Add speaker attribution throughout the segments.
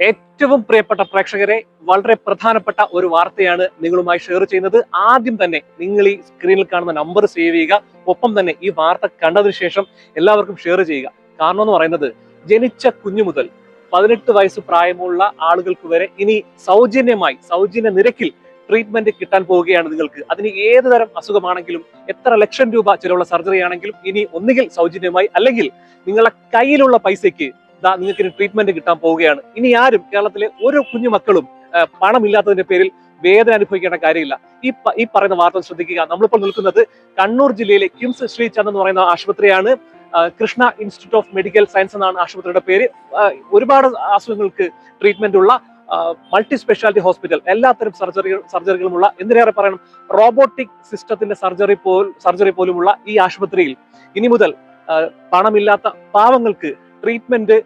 Speaker 1: ഏറ്റവും പ്രിയപ്പെട്ട പ്രേക്ഷകരെ വളരെ പ്രധാനപ്പെട്ട ഒരു വാർത്തയാണ് നിങ്ങളുമായി ഷെയർ ചെയ്യുന്നത്. ആദ്യം തന്നെ നിങ്ങൾ ഈ സ്ക്രീനിൽ കാണുന്ന നമ്പർ സേവ് ചെയ്യുക. ഒപ്പം തന്നെ ഈ വാർത്ത കണ്ടതിന് ശേഷം എല്ലാവർക്കും ഷെയർ ചെയ്യുക. കാരണം എന്ന് പറയുന്നത് ജനിച്ച കുഞ്ഞു മുതൽ പതിനെട്ട് വയസ്സ് പ്രായമുള്ള ആളുകൾക്ക് വരെ ഇനി സൗജന്യമായി സൗജന്യ നിരക്കിൽ ട്രീറ്റ്മെന്റ് കിട്ടാൻ പോവുകയാണ് നിങ്ങൾക്ക്. അതിന് ഏത് തരം അസുഖമാണെങ്കിലും എത്ര ലക്ഷം രൂപ ചിലവുള്ള സർജറി ആണെങ്കിലും ഇനി ഒന്നുകിൽ സൗജന്യമായി അല്ലെങ്കിൽ നിങ്ങളുടെ കയ്യിലുള്ള പൈസയ്ക്ക് ദാ നിങ്ങൾക്ക് ട്രീറ്റ്മെന്റ് കിട്ടാൻ പോവുകയാണ്. ഇനി ആരും കേരളത്തിലെ ഓരോ കുഞ്ഞു മക്കളും പണമില്ലാത്തതിന്റെ പേരിൽ വേദന അനുഭവിക്കേണ്ട കാര്യമില്ല. ഈ ഈ പറയുന്ന വാർത്ത ശ്രദ്ധിക്കുക. നമ്മളിപ്പോൾ നിൽക്കുന്നത് കണ്ണൂർ ജില്ലയിലെ കിംസ് ശ്രീ ചന്ദ് എന്ന് പറയുന്ന ആശുപത്രിയാണ്. Krishna institute of medical science എന്നാണ് ആശുപത്രിയുടെ പേര്. ഒരുപാട് അസുഖങ്ങൾക്ക് ട്രീറ്റ്മെന്റ് ഉള്ള മൾട്ടി സ്പെഷ്യാലിറ്റി ഹോസ്പിറ്റൽ എല്ലാത്തരം സർജറി സർജറികളുമുള്ള എന്തിനേറെ പറയണം റോബോട്ടിക് സിസ്റ്റത്തിന്റെ സർജറി പോൽ സർജറി പോലുമുള്ള ഈ ആശുപത്രിയിൽ ഇനി മുതൽ പണമില്ലാത്ത പാവങ്ങൾക്ക് ട്രീറ്റ്മെന്റ്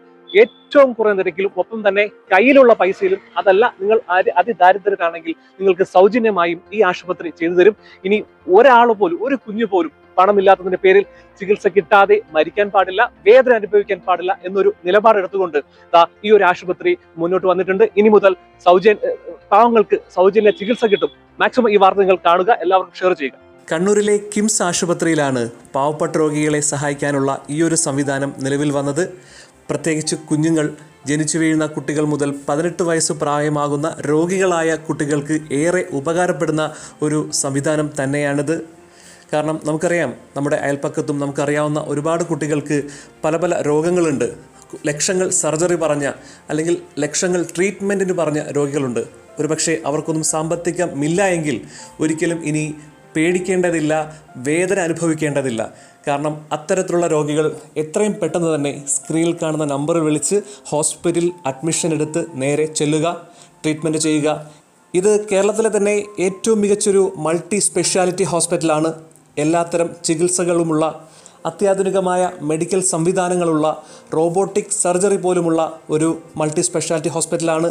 Speaker 1: ഏറ്റവും കുറഞ്ഞ നിരക്കിലും ഒപ്പം തന്നെ കയ്യിലുള്ള പൈസയിലും അതല്ല നിങ്ങൾ ആര് അതിദാരിദ്ര്യരാണെങ്കിൽ നിങ്ങൾക്ക് സൗജന്യമായും ഈ ആശുപത്രി ചെയ്തു തരും. ഇനി ഒരാൾ പോലും ഒരു കുഞ്ഞു പോലും പണമില്ലാത്തതിന്റെ പേരിൽ ചികിത്സ കിട്ടാതെ മരിക്കാൻ പാടില്ല വേദന അനുഭവിക്കാൻ പാടില്ല എന്നൊരു നിലപാടെടുത്തുകൊണ്ട് ദാ ഈ ഒരു ആശുപത്രി മുന്നോട്ട് വന്നിട്ടുണ്ട്. ഇനി മുതൽ സൗജന്യ പാവങ്ങൾക്ക് സൗജന്യ ചികിത്സ കിട്ടും. മാക്സിമം ഈ വാർത്ത നിങ്ങൾ കാണുക എല്ലാവർക്കും ഷെയർ ചെയ്യുക.
Speaker 2: കണ്ണൂരിലെ കിംസ് ആശുപത്രിയിലാണ് പാവപ്പെട്ട രോഗികളെ സഹായിക്കാനുള്ള ഈ ഒരു സംവിധാനം നിലവിൽ വന്നത്. പ്രത്യേകിച്ച് കുഞ്ഞുങ്ങൾ ജനിച്ചു വീഴുന്ന കുട്ടികൾ മുതൽ പതിനെട്ട് വയസ്സ് പ്രായമാകുന്ന രോഗികളായ കുട്ടികൾക്ക് ഏറെ ഉപകാരപ്പെടുന്ന ഒരു സംവിധാനം തന്നെയാണിത്. കാരണം നമുക്കറിയാം നമ്മുടെ അയൽപ്പക്കത്തും നമുക്കറിയാവുന്ന ഒരുപാട് കുട്ടികൾക്ക് പല പല രോഗങ്ങളുണ്ട്. ലക്ഷങ്ങൾ സർജറി പറഞ്ഞ അല്ലെങ്കിൽ ലക്ഷങ്ങൾ ട്രീറ്റ്മെന്റിന് പറഞ്ഞ രോഗികളുണ്ട്. ഒരുപക്ഷെ അവർക്കൊന്നും സാമ്പത്തികമില്ല എങ്കിൽ ഒരിക്കലും ഇനി പേടിക്കേണ്ടതില്ല വേദന അനുഭവിക്കേണ്ടതില്ല. കാരണം അത്തരത്തിലുള്ള രോഗികൾ എത്രയും പെട്ടെന്ന് തന്നെ സ്ക്രീനിൽ കാണുന്ന നമ്പറിൽ വിളിച്ച് ഹോസ്പിറ്റലിൽ അഡ്മിഷൻ എടുത്ത് നേരെ ചെല്ലുക ട്രീറ്റ്മെന്റ് ചെയ്യുക. ഇത് കേരളത്തിലെ തന്നെ ഏറ്റവും മികച്ചൊരു മൾട്ടി സ്പെഷ്യാലിറ്റി ഹോസ്പിറ്റലാണ് എല്ലാത്തരം ചികിത്സകളുമുള്ള അത്യാധുനികമായ മെഡിക്കൽ സംവിധാനങ്ങളുള്ള റോബോട്ടിക് സർജറി പോലുമുള്ള ഒരു മൾട്ടി സ്പെഷ്യാലിറ്റി ഹോസ്പിറ്റലാണ്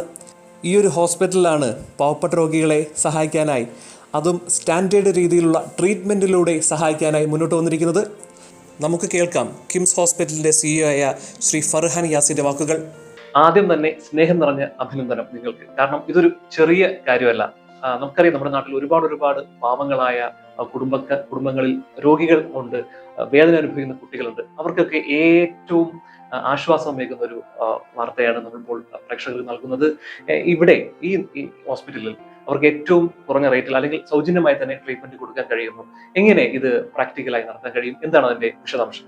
Speaker 2: ഈ ഒരു ഹോസ്പിറ്റലിലാണ് പാവപ്പെട്ട രോഗികളെ സഹായിക്കാനായി അതും സ്റ്റാൻഡേർഡ് രീതിയിലുള്ള ട്രീറ്റ്മെന്റിലൂടെ സഹായിക്കാനായി മുന്നോട്ട് വന്നിരിക്കുന്നത്. നമുക്ക് കേൾക്കാം കിംസ് ഹോസ്പിറ്റലിന്റെ സിഇഒ ആയ ശ്രീ ഫർഹാൻ യാസിന്റെ വാക്കുകൾ.
Speaker 1: ആദ്യം തന്നെ സ്നേഹം നിറഞ്ഞ അഭിനന്ദനം നിങ്ങൾക്ക്. കാരണം ഇതൊരു ചെറിയ കാര്യമല്ല. നമുക്കറിയാം നമ്മുടെ നാട്ടിൽ ഒരുപാട് ഒരുപാട് പാവങ്ങളായ കുടുംബക്ക കുടുംബങ്ങളിൽ രോഗികൾ ഉണ്ട് വേദന അനുഭവിക്കുന്ന കുട്ടികളുണ്ട്. അവർക്കൊക്കെ ഏറ്റവും ആശ്വാസം ആശ്വാസമേകുന്ന ഒരു വാർത്തയാണ് നമ്മളിപ്പോൾ പ്രേക്ഷകർക്ക് നൽകുന്നത്. ഇവിടെ ഈ ഹോസ്പിറ്റലിൽ അവർക്ക് ഏറ്റവും കുറഞ്ഞ റേറ്റിൽ അല്ലെങ്കിൽ സൗജന്യമായി തന്നെ ട്രീറ്റ്മെന്റ് കൊടുക്കാൻ കഴിയുന്നു എങ്ങനെ ഇത് പ്രാക്ടിക്കലായി നടത്താൻ കഴിയും? എന്താണ് അതിന്റെ വിശദാംശം?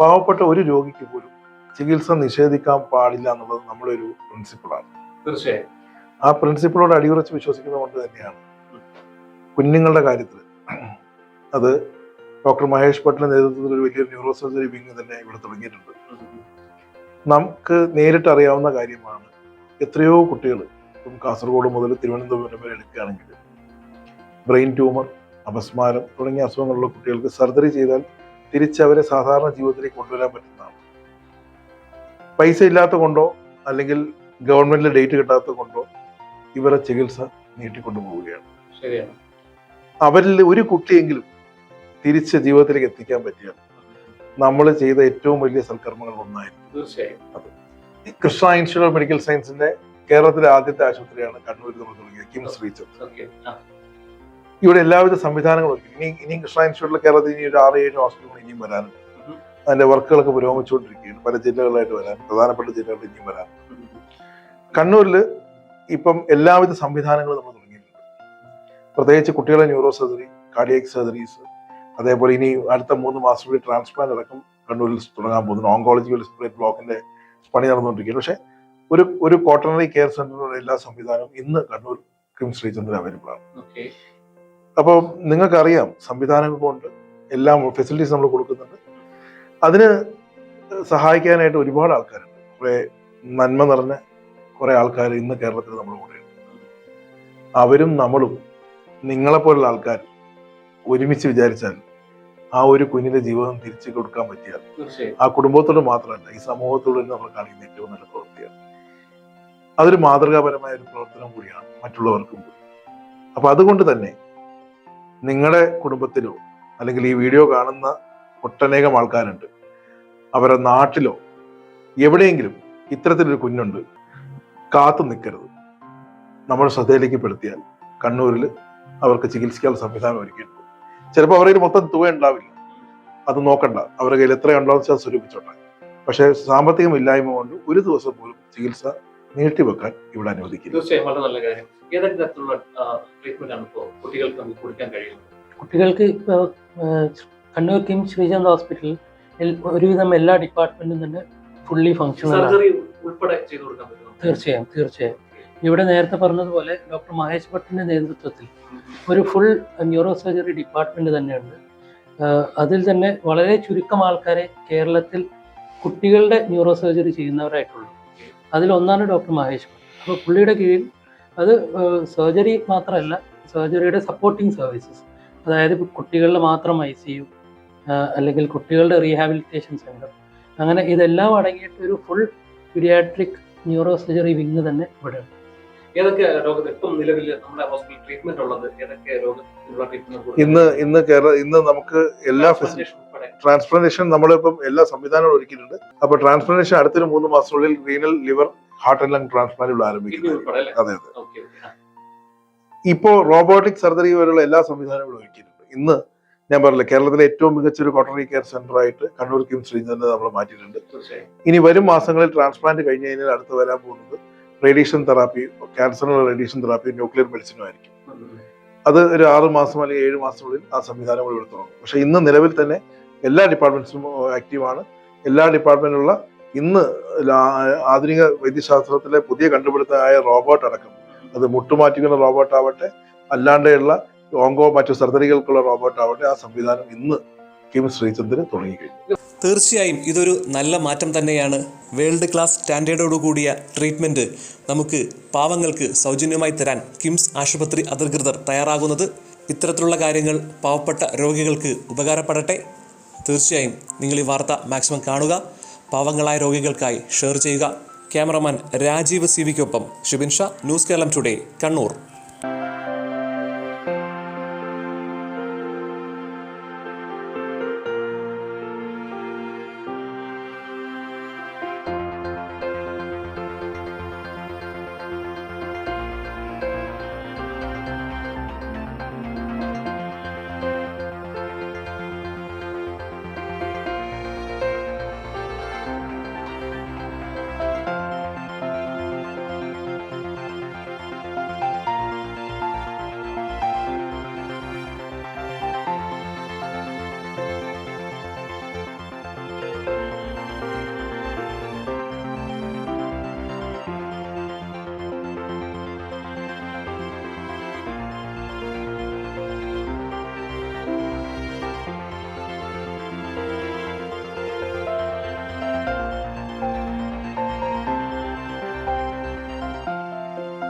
Speaker 3: പാവപ്പെട്ട ഒരു രോഗിക്ക് പോലും ചികിത്സ നിഷേധിക്കാൻ പാടില്ല എന്നുള്ളത് നമ്മുടെ ഒരു പ്രിൻസിപ്പിളാണ്
Speaker 1: തീർച്ചയായും.
Speaker 3: ആ പ്രിൻസിപ്പിളോട് അടിയുറച്ച് വിശ്വസിക്കുന്നതുകൊണ്ട് തന്നെയാണ്. കുഞ്ഞുങ്ങളുടെ കാര്യത്തിൽ അത് ഡോക്ടർ മഹേഷ് ഭട്ടിന്റെ നേതൃത്വത്തിൽ ഒരു വലിയൊരു ന്യൂറോ സർജറി വിങ് തന്നെ ഇവിടെ തുടങ്ങിയിട്ടുണ്ട്. നമുക്ക് നേരിട്ട് അറിയാവുന്ന കാര്യമാണ് എത്രയോ കുട്ടികൾ ഇപ്പം കാസർഗോഡ് മുതൽ തിരുവനന്തപുരം വരെ എടുക്കുകയാണെങ്കിൽ ബ്രെയിൻ ട്യൂമർ അപസ്മാരം തുടങ്ങിയ അസുഖങ്ങളുള്ള കുട്ടികൾക്ക് സർജറി ചെയ്താൽ തിരിച്ചവരെ സാധാരണ ജീവിതത്തിലേക്ക് കൊണ്ടുവരാൻ പറ്റുന്നതാണ്. പൈസ ഇല്ലാത്ത കൊണ്ടോ അല്ലെങ്കിൽ ഗവൺമെന്റിൽ ഡേറ്റ് കിട്ടാത്തത് കൊണ്ടോ ഇവരെ ചികിത്സ നീട്ടിക്കൊണ്ടു പോവുകയാണ്.
Speaker 1: ശരിയാണ്.
Speaker 3: അവരിൽ ഒരു കുട്ടിയെങ്കിലും തിരിച്ച് ജീവിതത്തിലേക്ക് എത്തിക്കാൻ പറ്റിയാൽ നമ്മൾ ചെയ്ത ഏറ്റവും വലിയ സൽക്കർമ്മങ്ങൾ ഒന്നായിരുന്നു
Speaker 1: തീർച്ചയായും.
Speaker 3: കൃഷ്ണ ഇൻസ്റ്റിറ്റ്യൂട്ട് ഓഫ് മെഡിക്കൽ സയൻസിന്റെ കേരളത്തിലെ ആദ്യത്തെ ആശുപത്രിയാണ് കണ്ണൂരിൽ നമ്മൾ തുടങ്ങിയത് കിംസ് റീച്ചർ ഇവിടെ എല്ലാവിധ സംവിധാനങ്ങളും ഇനി ഇനി ഇനിയും കൃഷ്ണ ഇൻസ്റ്റിറ്റ്യൂട്ടിൽ കേരളത്തിൽ ഇനി ഒരു ആറ് ഏഴ് ഹോസ്പിറ്റലുകൾ ഇനിയും വരാനുണ്ട്
Speaker 1: ഉം.
Speaker 3: അതിന്റെ വർക്കുകളൊക്കെ പുരോഗമിച്ചുകൊണ്ടിരിക്കുകയാണ്. പല ജില്ലകളിലായിട്ട് വരാൻ പ്രധാനപ്പെട്ട ജില്ലകളിൽ ഇനിയും വരാൻ കണ്ണൂരിൽ ഇപ്പം എല്ലാവിധ സംവിധാനങ്ങളും നമ്മൾ തുടങ്ങിയിട്ടുണ്ട്. പ്രത്യേകിച്ച് കുട്ടികളെ ന്യൂറോ സർജറി കാർഡിയക് സർജറീസ് അതേപോലെ ഇനി അടുത്ത മൂന്ന് മാസം കൂടി ട്രാൻസ്പ്ലാന്റ് അടക്കം കണ്ണൂരിൽ തുടങ്ങാൻ പോകുന്നു ഓങ്കോളജി ബ്ലോക്കിന്റെ പണി നടന്നുകൊണ്ടിരിക്കുകയാണ്. പക്ഷെ ഒരു ഒരു കോട്ടണറി കെയർ സെന്ററിനുള്ള എല്ലാ സംവിധാനവും ഇന്ന് കണ്ണൂർ കിംസ് ശ്രീചന്ദ്രൻ അവൈലബിൾ ആണ്.
Speaker 1: അപ്പൊ
Speaker 3: അപ്പോൾ നിങ്ങൾക്കറിയാം സംവിധാനങ്ങൾ കൊണ്ട് എല്ലാ ഫെസിലിറ്റീസ് നമ്മൾ കൊടുക്കുന്നുണ്ട്. അതിന് സഹായിക്കാനായിട്ട് ഒരുപാട് ആൾക്കാരുണ്ട്. കുറെ നന്മ നിറഞ്ഞ കുറെ ആൾക്കാർ ഇന്ന് കേരളത്തിൽ നമ്മൾ കൂടെയുണ്ട് അവരും നമ്മളും നിങ്ങളെപ്പോലുള്ള ആൾക്കാർ ഒരുമിച്ച് വിചാരിച്ചാൽ ആ ഒരു കുഞ്ഞിന്റെ ജീവിതം തിരിച്ചു കൊടുക്കാൻ പറ്റിയാൽ ആ കുടുംബത്തോട് മാത്രമല്ല ഈ സമൂഹത്തോട് നമ്മൾ കാണിക്കുന്ന ഏറ്റവും നല്ല അതൊരു മാതൃകാപരമായ ഒരു പ്രവർത്തനം കൂടിയാണ് മറ്റുള്ളവർക്കും കൂടി. അപ്പൊ അതുകൊണ്ട് തന്നെ നിങ്ങളുടെ കുടുംബത്തിലോ അല്ലെങ്കിൽ ഈ വീഡിയോ കാണുന്ന ഒട്ടനേകം ആൾക്കാരുണ്ട്. അവരുടെ നാട്ടിലോ എവിടെയെങ്കിലും ഇത്തരത്തിലൊരു കുഞ്ഞുണ്ട് കാത്തു നിൽക്കരുത്. നമ്മൾ ശ്രദ്ധയിലേക്ക് പെടുത്തിയാൽ കണ്ണൂരിൽ അവർക്ക് ചികിത്സിക്കാനുള്ള സംവിധാനം ഒരുക്കിയിട്ടുണ്ട്. ചിലപ്പോൾ അവരുടെ മൊത്തം തുക ഉണ്ടാവില്ല. അത് നോക്കണ്ട. അവരുടെ കയ്യിൽ എത്ര ഉണ്ടാവും വെച്ചാൽ സ്വരൂപിച്ചോട്ടെ. പക്ഷേ സാമ്പത്തികമില്ലായ്മ കൊണ്ട് ഒരു ദിവസം പോലും ചികിത്സ നീട്ടിവെക്കാൻ ഇവിടെ അനുവദിക്കില്ല.
Speaker 1: തീർച്ചയായും വളരെ നല്ല കാര്യം. ഏതൊക്കെ തരത്തിലുള്ള ട്രീറ്റ്മെന്റ് ആണ് ഇപ്പോൾ കുട്ടികൾക്ക് നമുക്ക് കൊടുക്കാൻ കഴിയുന്നത്?
Speaker 4: കുട്ടികൾക്ക് ഇപ്പോൾ കണ്ണൂർ കിംസ് ശ്രീചന്ദ് ഹോസ്പിറ്റലിൽ ഒരുവിധം എല്ലാ ഡിപ്പാർട്ട്മെന്റും തന്നെ ഫുള്ളി ഫങ്ഷണൽ
Speaker 1: ഉൾപ്പെടെ ചെയ്തു കൊടുക്കാൻ പറ്റും
Speaker 4: തീർച്ചയായും തീർച്ചയായും. ഇവിടെ നേരത്തെ പറഞ്ഞതുപോലെ ഡോക്ടർ മഹേഷ് ഭട്ടിന്റെ നേതൃത്വത്തിൽ ഒരു ഫുൾ ന്യൂറോ സർജറി ഡിപ്പാർട്ട്മെന്റ് തന്നെയുണ്ട് അതിൽ തന്നെ വളരെ ചുരുക്കം ആൾക്കാരെ കേരളത്തിൽ കുട്ടികളുടെ ന്യൂറോ സർജറി ചെയ്യുന്നവരായിട്ടുള്ളൂ. അതിലൊന്നാണ് ഡോക്ടർ മഹേഷ് അപ്പോൾ പുള്ളിയുടെ കീഴിൽ അത് സർജറി മാത്രമല്ല സർജറിയുടെ സപ്പോർട്ടിങ് സർവീസസ്. അതായത് കുട്ടികളുടെ മാത്രം ഐ സി യു അല്ലെങ്കിൽ കുട്ടികളുടെ റീഹാബിലിറ്റേഷൻ സെന്റർ അങ്ങനെ ഇതെല്ലാം അടങ്ങിയിട്ട് ഒരു full paediatric neuro surgery wing തന്നെ ഇവിടെ ഉണ്ട്
Speaker 1: ഏതൊക്കെ രോഗം ഇപ്പം നിലവിൽ നമ്മുടെ ഹോസ്പിറ്റൽ ട്രീറ്റ്മെന്റ് ഉള്ളത് ഏതൊക്കെ രോഗത്തിനുള്ള ട്രീറ്റ്മെന്റ്
Speaker 3: ഇന്ന് ഇന്ന് കേരള ഇന്ന് നമുക്ക് എല്ലാ ഫെസി
Speaker 1: ഉൾപ്പെടെ
Speaker 3: ട്രാൻസ്പ്ലാന്റേഷൻ നമ്മളിപ്പം എല്ലാ സംവിധാനവും ഒരുക്കിയിട്ടുണ്ട്. അപ്പൊ ട്രാൻസ്പ്ലാന്റേഷൻ അടുത്തൊരു മൂന്ന് മാസത്തിനുള്ളിൽ renal liver heart and lung transplant ഇവിടെ ആരംഭിക്കുന്നത് അതെ അതെ. ഇപ്പോ റോബോട്ടിക് സർജറി വരെയുള്ള എല്ലാ സംവിധാനങ്ങളും ഒരുക്കിയിട്ടുണ്ട്. ഇന്ന് ഞാൻ പറഞ്ഞില്ല കേരളത്തിലെ ഏറ്റവും മികച്ച ഒരു കോട്ടറി കെയർ സെന്റർ ആയിട്ട് കണ്ണൂർ കിംസ് ശ്രീചന്ദ്രനെ നമ്മൾ മാറ്റിയിട്ടുണ്ട്. ഇനി വരും മാസങ്ങളിൽ ട്രാൻസ്പ്ലാന്റ് കഴിഞ്ഞ് കഴിഞ്ഞാൽ അടുത്ത് വരാൻ പോകുന്നത് റേഡിയേഷൻ തെറാപ്പി ക്യാൻസറിനുള്ള റേഡിയേഷൻ തെറാപ്പി ന്യൂക്ലിയർ മെഡിസിനും ആയിരിക്കും. അത് ഒരു ആറ് മാസം അല്ലെങ്കിൽ ഏഴ് മാസത്തിനുള്ളിൽ ആ സംവിധാനം ഇവിടെ തുടങ്ങും. പക്ഷെ ഇന്ന് നിലവിൽ തന്നെ എല്ലാ ഡിപ്പാർട്ട്മെന്റ്സും ആക്റ്റീവാണ് എല്ലാ ഡിപ്പാർട്ട്മെന്റിലുള്ള ഇന്ന് ആധുനിക വൈദ്യശാസ്ത്രത്തിലെ പുതിയ കണ്ടുപിടുത്തമായ റോബോട്ട് അടക്കം. അത് മുട്ടുമാറ്റിക്കുന്ന റോബോട്ട് ആവട്ടെ അല്ലാണ്ടെയുള്ള ഓങ്കോ മറ്റു സർജറികൾക്കുള്ള റോബോട്ട് ആവട്ടെ ആ സംവിധാനം ഇന്ന് കിം ശ്രീചന്ദ്രൻ തുടങ്ങിക്കഴിഞ്ഞു.
Speaker 2: തീർച്ചയായും ഇതൊരു നല്ല മാറ്റം തന്നെയാണ്. വേൾഡ് ക്ലാസ് സ്റ്റാൻഡേർഡോടു കൂടിയ ട്രീറ്റ്മെന്റ് നമുക്ക് പാവങ്ങൾക്ക് സൗജന്യമായി തരാൻ കിംസ് ആശുപത്രി അധികൃതർ തയ്യാറാകുന്നത്. ഇത്തരത്തിലുള്ള കാര്യങ്ങൾ പാവപ്പെട്ട രോഗികൾക്ക് ഉപകാരപ്പെടട്ടെ. തീർച്ചയായും നിങ്ങൾ ഈ വാർത്ത മാക്സിമം കാണുക. പാവങ്ങളായ രോഗികൾക്കായി ഷെയർ ചെയ്യുക. ക്യാമറമാൻ രാജീവ് സി വിക്കൊപ്പം ഷുബിൻ ഷാ ന്യൂസ് കേരളം ടുഡേ കണ്ണൂർ.